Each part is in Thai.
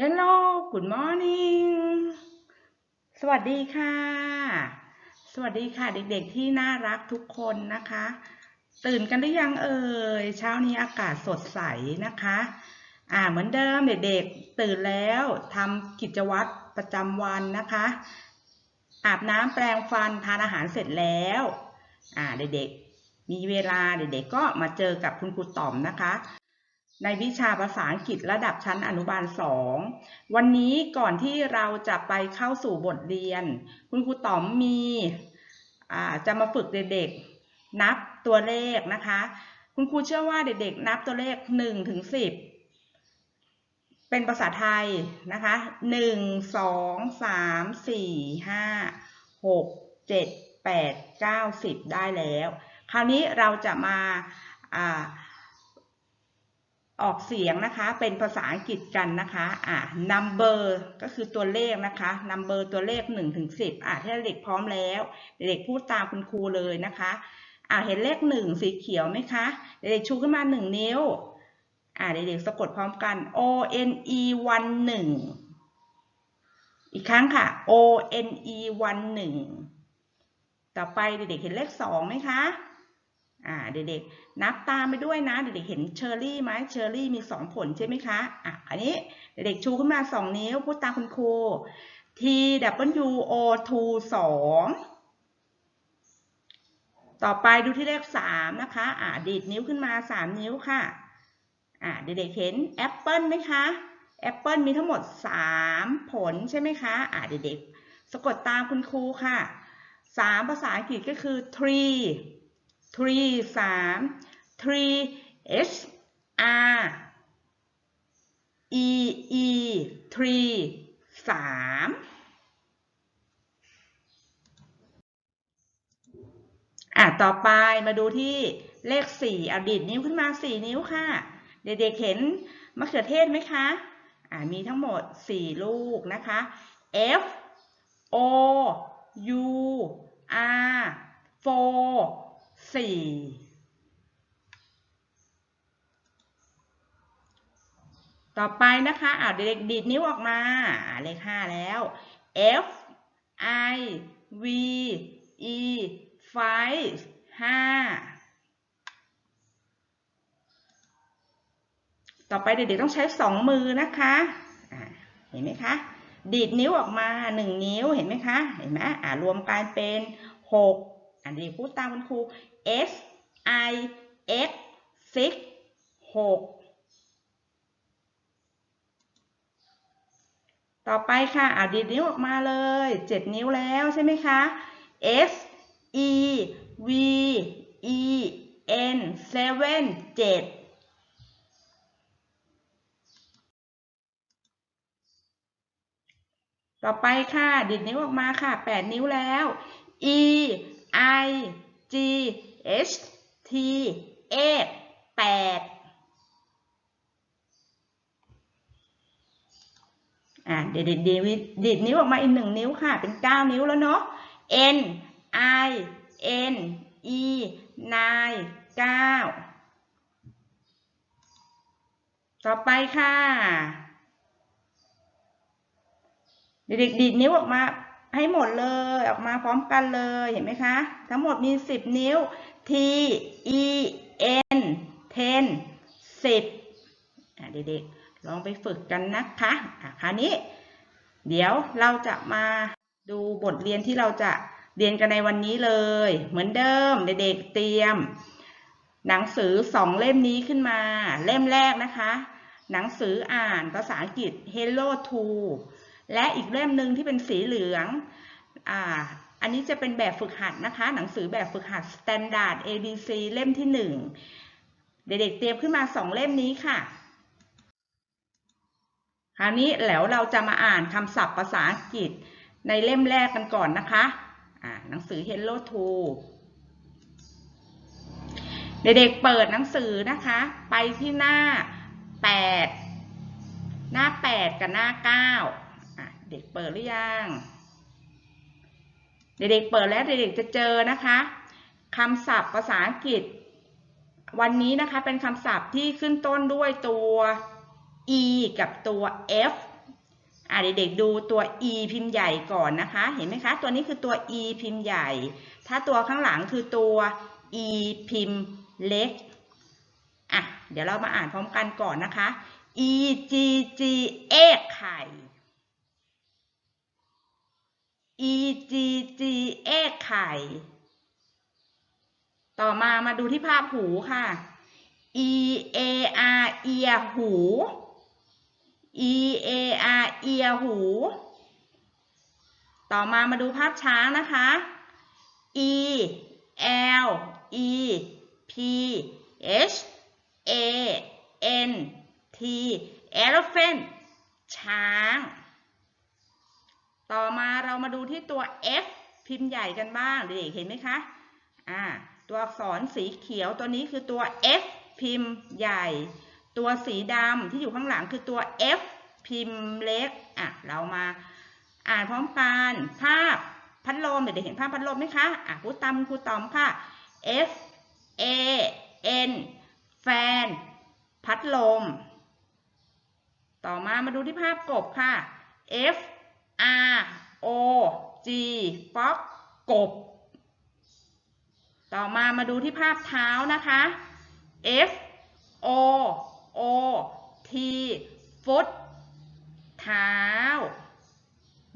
Hello Good morning สวัสดีค่ะ สวัสดีค่ะ เด็กๆที่น่ารักทุกคนนะคะ ตื่นกันหรือยังเอ่ย เช้านี้อากาศสดใสนะคะ อ่าเหมือนเดิมเด็กๆตื่นแล้วทำกิจวัตรประจำวันนะคะ อาบน้ำแปรงฟันทานอาหารเสร็จแล้ว อ่าเด็กๆมีเวลาเด็กๆก็มาเจอกับคุณครูต๋อมนะคะ ในวิชาภาษาอังกฤษระดับชั้นอนุบาล 2 วันนี้ก่อนที่เราจะไปเข้าสู่บทเรียน คุณครูต๋อมมีจะมาฝึกเด็กๆ นับตัวเลขนะคะ คุณครูเชื่อว่าเด็กๆ นับตัวเลข1ถึง10 เป็นภาษาไทยนะคะ 1 2 3 4 5 6 7 8 9 10 ได้แล้ว คราวนี้เราจะมา ออกเสียงนะคะ เป็นภาษาอังกฤษกันนะคะ อ่า number ก็คือตัวเลขนะคะ number ตัวเลข1ถึง10 อ่าถ้าเด็กพร้อมแล้ว เด็กพูดตามคุณครูเลยนะคะ อ่าเห็นเลข 1 สีเขียวไหมคะ เด็กชูขึ้นมา 1 นิ้ว อ่าเด็กๆสะกดพร้อมกัน O N E วันหนึ่งอีกครั้งค่ะ O N E วันหนึ่งต่อไปเด็กๆเห็นเลข 2 ไหมคะ อ่าเด็กๆนับตามไปด้วยนะ เด็กๆเห็นเชอร์รี่ไหมเชอร์รี่มีสองผลใช่ไหมคะอะอันนี้เด็กๆชูขึ้นมาสองนิ้วพูดตามคุณครู T W O 2 2ต่อไปดูที่เลขสามนะคะอ่าดีดนิ้วขึ้นมาสามนิ้วค่ะอ่าเด็กๆเห็นแอปเปิลไหมคะแอปเปิลมีทั้งหมดสามผลใช่ไหมคะอ่าเด็กๆสะกดตามคุณครูค่ะสามภาษาอังกฤษก็คือ tree three สาม three h r e e three สามอะต่อไปมาดูที่เลขสี่เอาดิดนิ้วขึ้นมาสี่นิ้วค่ะ เด็กๆเห็นมะเขือเทศไหมคะอ่ามีทั้งหมดสี่ลูกนะคะ F O U R four สี่ต่อไปนะคะอ่าเด็กดีดนิ้วออกมาเลขห้าแล้ว F I V E five ห้าต่อไปเด็กๆต้องใช้สองมือนะคะเห็นไหมคะ ดีดนิ้วออกมาหนึ่งนิ้วเห็นไหมคะ เห็นไหมอ่ารวมกันเป็นหก อันนี้พูดตามคุณครู S I X six หกต่อไปค่ะอ่าดีดนิ้วออกมาเลยเจ็ดนิ้วแล้วใช่ไหมคะ S E V E N seven เจ็ดต่อไปค่ะดิดนิ้วออกมาค่ะแปดนิ้วแล้ว E I G H T เอแปดอะเดี๋ยวดีดดีดนิ้วออกมาอีกหนึ่งนิ้วค่ะ เป็นเก้านิ้วแล้วเนาะ N I N E นายเก้าต่อไปค่ะ เด็กๆดีดนิ้วออกมา ให้หมดเลยออกมาพร้อมกันเลยเห็นไหมคะ ทั้งหมดมี 10 นิ้ว T E N 10 10เด็กๆลองไปฝึกกันนะคะะคราวนี้ เดี๋ยวเราจะมาดูบทเรียนที่เราจะเรียนกันในวันนี้เลย เหมือนเดิมเด็กๆเตรียม หนังสือสองเล่มนี้ขึ้นมา เล่มแรกนะคะ หนังสืออ่านภาษาอังกฤษ Hello to และอีกเล่มหนึ่งที่เป็นสีเหลืองอ่าอันนี้จะเป็นแบบฝึกหัดนะคะ หนังสือแบบฝึกหัด Standard ABC เล่มที่หนึ่งเด็กๆเตรียมขึ้นมาสองเล่มนี้ค่ะ คราวนี้แล้วเราจะมาอ่านคำศัพท์ภาษาอังกฤษในเล่มแรกกันก่อนนะคะหนังสือ Hello to เด็กๆเปิดหนังสือนะคะ ไปที่หน้า 8 หน้า 8 กับหน้า 9 เด็กเปิดหรือยังเด็กๆเปิดแล้วเด็กๆจะเจอนะคะคำศัพท์ภาษาอังกฤษ วันนี้นะคะเป็นคำศัพท์ที่ขึ้นต้นด้วยตัว e กับตัว f อะเด็กๆดูตัว e พิมพ์ใหญ่ก่อนนะคะ เห็นไหมคะ ตัวนี้คือตัว e พิมพ์ใหญ่ ถ้าตัวข้างหลังคือตัว e พิมพ์เล็กอะเดี๋ยวเรามาอ่านพร้อมกันก่อนนะคะ e g g เอไข่ e g g เอกไข่ ต่อมามาดูที่ภาพหูค่ะ e a r เอียหู e a r เอียหู ต่อมามาดูภาพช้างนะคะ e l e p h a n t elephant ช้าง ต่อมาเรามาดูที่ตัว F พิมพ์ใหญ่กันบ้างเด็กๆเห็นไหมคะ อ่า ตัวอักษรสีเขียวตัวนี้คือตัว F พิมพ์ใหญ่ ตัวสีดำที่อยู่ข้างหลังคือตัว F พิมพ์เล็ก อะ เรามาอ่านพร้อมกันภาพพัดลมเด็กๆเห็นภาพพัดลมไหมคะ อะครูตำครูตอมค่ะ F A N แฟน พัดลม ต่อมามาดูที่ภาพกบค่ะ F R O G ป๊อกกบ ต่อมามาดูที่ภาพเท้านะคะ F O O T ฟุตเท้า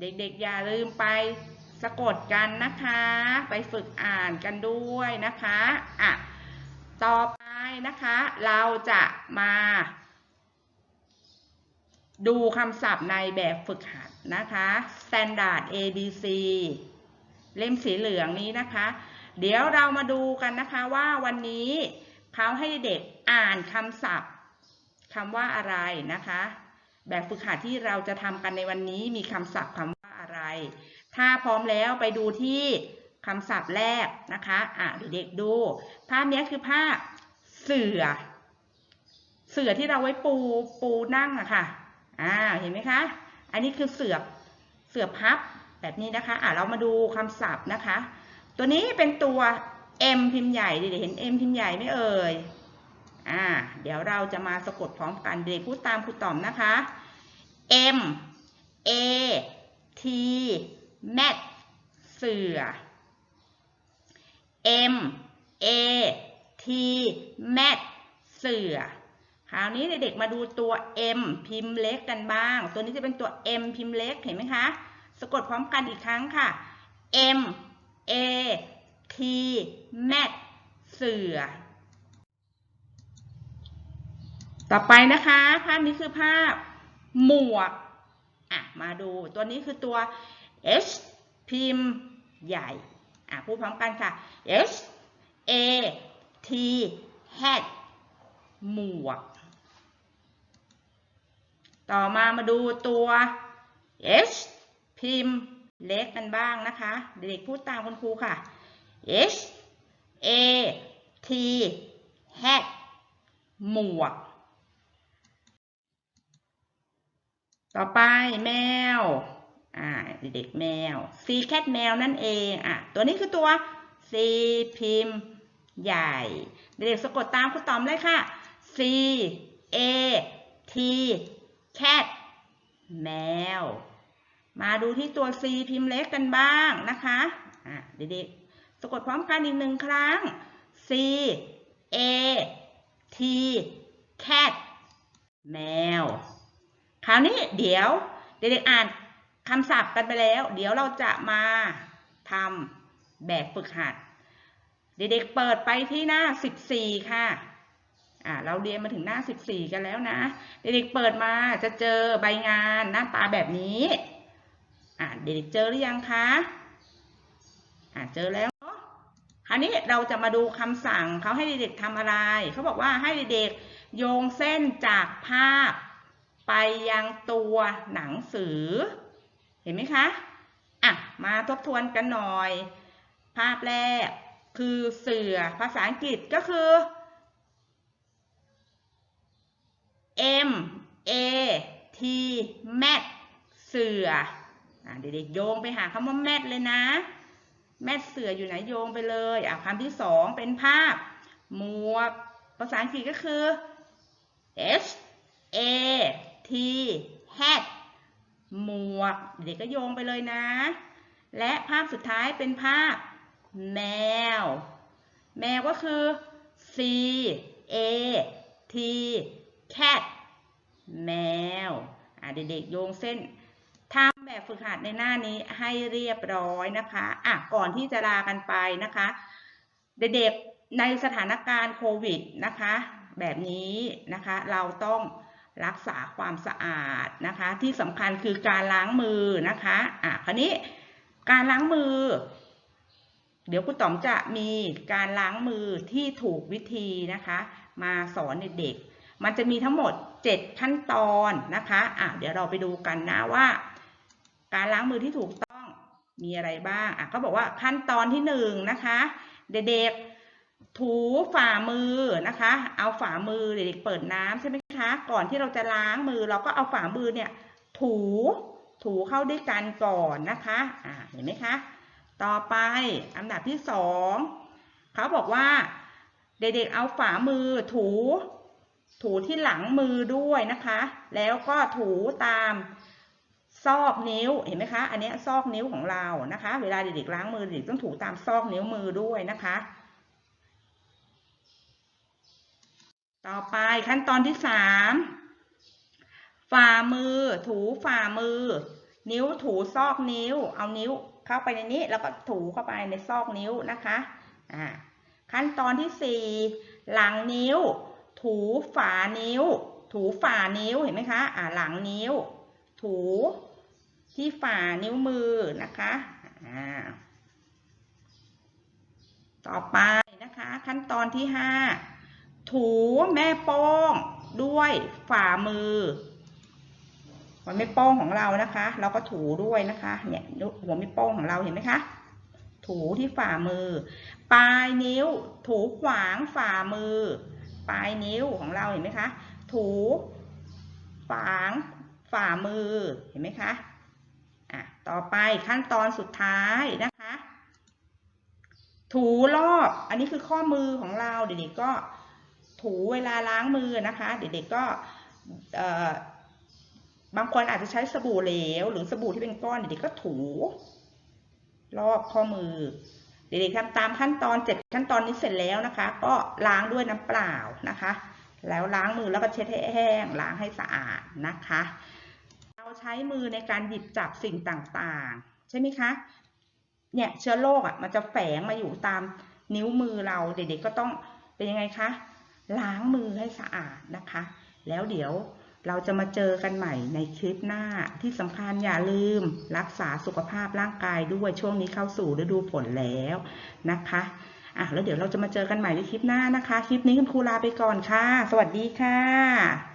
เด็กๆอย่าลืมไปสะกดกันนะคะ ไปฝึกอ่านกันด้วยนะคะ อะ ต่อไปนะคะ เราจะมา ดูคำศัพท์ในแบบฝึกหัดนะคะ Standard ABC เล่มสีเหลืองนี้นะคะ เดี๋ยวเรามาดูกันนะคะว่าวันนี้เขาให้เด็กอ่านคำศัพท์คำว่าอะไรนะคะ แบบฝึกหัดที่เราจะทำกันในวันนี้มีคำศัพท์คำว่าอะไร ถ้าพร้อมแล้วไปดูที่คำศัพท์แรกนะคะอะเด็กดู ภาพนี้คือภาพเสือ เสือที่เราไว้ปูปูนั่งอะค่ะ อ่าเห็นไหมคะ อันนี้คือเสือเสือพับแบบนี้นะคะ อ่าเรามาดูคำศัพท์นะคะ ตัวนี้เป็นตัว M พิมพ์ใหญ่เด็กๆเห็น M พิมพ์ใหญ่ไหม่เอ่ยอ่าเดี๋ยวเราจะมาสะกดพร้อมกันเด็กพูดตามครูต๋อมนะคะ M A T mat เสือ M A T mat เสือ คราวนี้เด็กๆมาดูตัว M พิมพ์เล็กกันบ้าง ตัวนี้จะเป็นตัว M พิมพ์เล็กเห็นไหมคะ สะกดพร้อมกันอีกครั้งค่ะ M A T mat เสือ ต่อไปนะคะ ภาพนี้คือภาพหมวก อะ มาดู ตัวนี้คือตัว H พิมพ์ใหญ่ อะ พูดพร้อมกันค่ะ H A T hat หมวก ต่อมามาดูตัว H พิมพ์เล็กกันบ้างนะคะ เด็กๆพูดตามคุณครูค่ะ H A T hat หมวก ต่อไปแมว อ่า เด็กๆแมว C cat แมวนั่นเอง อะ ตัวนี้คือตัว C พิมพ์ใหญ่ เด็กๆสะกดตามคุณต๋อมเลยค่ะ C A T cat แมว มาดูที่ตัว C พิมพ์เล็กกันบ้างนะคะอะเด็กๆสะกดพร้อมกันอีกหนึ่งครั้ง C A T cat แมว คราวนี้เดี๋ยวเด็กๆอ่านคำศัพท์กันไปแล้ว เดี๋ยวเราจะมาทำแบบฝึกหัด เด็กๆเปิดไปที่หน้า 14 ค่ะ อ่าเราเรียนมาถึงหน้า 14 กันแล้วนะ เด็กๆเปิดมาจะเจอใบงานหน้าตาแบบนี้อ่าเด็กๆเจอหรือยังคะอ่าเจอแล้วเนอะคราวนี้เราจะมาดูคำสั่งเขาให้เด็กๆทำอะไร เขาบอกว่าให้เด็กๆโยงเส้นจากภาพ ไปยังตัวหนังสือ เห็นไหมคะอะมาทบทวนกันหน่อย ภาพแรกคือเสือภาษาอังกฤษก็คือ M A T mat เสืออเด็กๆโยงไปหาคำว่า mat เลยนะแม่เสืออยู่ไหนโยงไปเลยอะคำที่สองเป็นภาพ หมวก ภาษาอังกฤษก็คือ H A T hat หมวก เด็กก็โยงไปเลยนะ และภาพสุดท้ายเป็นภาพ แมว แมวก็คือ C A T cat แมวเด็กๆโยงเส้นทำแบบฝึกหัดในหน้านี้ให้เรียบร้อยนะคะอะก่อนที่จะลากันไปนะคะ เด็กๆในสถานการณ์โควิดนะคะ แบบนี้นะคะเราต้องรักษาความสะอาดนะคะ ที่สำคัญคือการล้างมือนะคะอะคราวนี้การล้างมือ เดี๋ยวคุณต๋อมจะมีการล้างมือที่ถูกวิธีนะคะ มาสอนเด็กๆ มันจะมีทั้งหมด 7 ขั้นตอนนะคะอะเดี๋ยวเราไปดูกันนะว่า การล้างมือที่ถูกต้องมีอะไรบ้างอะก็บอกว่าขั้นตอนที่หนึ่งนะคะเด็กๆถูฝ่ามือนะคะ เอาฝ่ามือเด็กๆเปิดน้ำใช่ไหมคะ ก่อนที่เราจะล้างมือเราก็เอาฝ่ามือเนี่ยถูถูเข้าด้วยกันก่อนนะคะอ่าเห็นไหมคะ ต่อไปอันดับที่สองเขาบอกว่า เด็กๆเอาฝ่ามือถู ถูที่หลังมือด้วยนะคะ แล้วก็ถูตามซอกนิ้วเห็นไหมคะ อันนี้ซอกนิ้วของเรานะคะ เวลาเด็กๆล้างมือเด็กต้องถูตามซอกนิ้วมือด้วยนะคะ ต่อไปขั้นตอนที่สามฝ่ามือ ถูฝ่ามือ นิ้วถูซอกนิ้ว เอานิ้วเข้าไปในนี้แล้วก็ถูเข้าไปในซอกนิ้วนะคะอ่าขั้นตอนที่สี่หลังนิ้ว ถูฝานิ้ว ถูฝ่านิ้วเห็นไหมคะ อ่าหลังนิ้ว ถูที่ฝ่านิ้วมือนะคะอ่าต่อไปนะคะ ขั้นตอนที่ห้าถูแม่โป้งด้วยฝ่ามือหัวแม่โป้งของเรานะคะ เราก็ถูด้วยนะคะ เนี่ยหัวแม่โป้งของเราเห็นไหมคะถูที่ฝ่ามือ ปลายนิ้วถูขวางฝ่ามือ ปลายนิ้วของเราเห็นไหมคะ ถูฝางฝ่ามือเห็นไหมคะอะต่อไปขั้นตอนสุดท้ายนะคะ ถูรอบ อันนี้คือข้อมือของเราเด็กๆก็ถูเวลาล้างมือนะคะ เด็กๆก็บางคนอาจจะใช้สบู่เหลว หรือสบู่ที่เป็นก้อนเด็กๆก็ถูรอบข้อมือ เด็กๆทำตามขั้นตอนเจ็ดขั้นตอนนี้เสร็จแล้วนะคะ ก็ล้างด้วยน้ำเปล่านะคะ แล้วล้างมือแล้วก็เช็ดให้แห้งล้างให้สะอาดนะคะ เราใช้มือในการหยิบจับสิ่งต่างๆ ใช่ไหมคะเนี่ยเชื้อโรคอะมันจะแฝงมาอยู่ตามนิ้วมือเราเด็กๆก็ต้องเป็นยังไงคะล้างมือให้สะอาดนะคะ แล้วเดี๋ยว เราจะมาเจอกันใหม่ในคลิปหน้าที่สำคัญอย่าลืมรักษาสุขภาพร่างกายด้วยช่วงนี้เข้าสู่ฤดูฝนแล้วนะคะอะแล้วเดี๋ยวเราจะมาเจอกันใหม่ในคลิปหน้านะคะ คลิปนี้คุณครูลาไปก่อนค่ะ สวัสดีค่ะ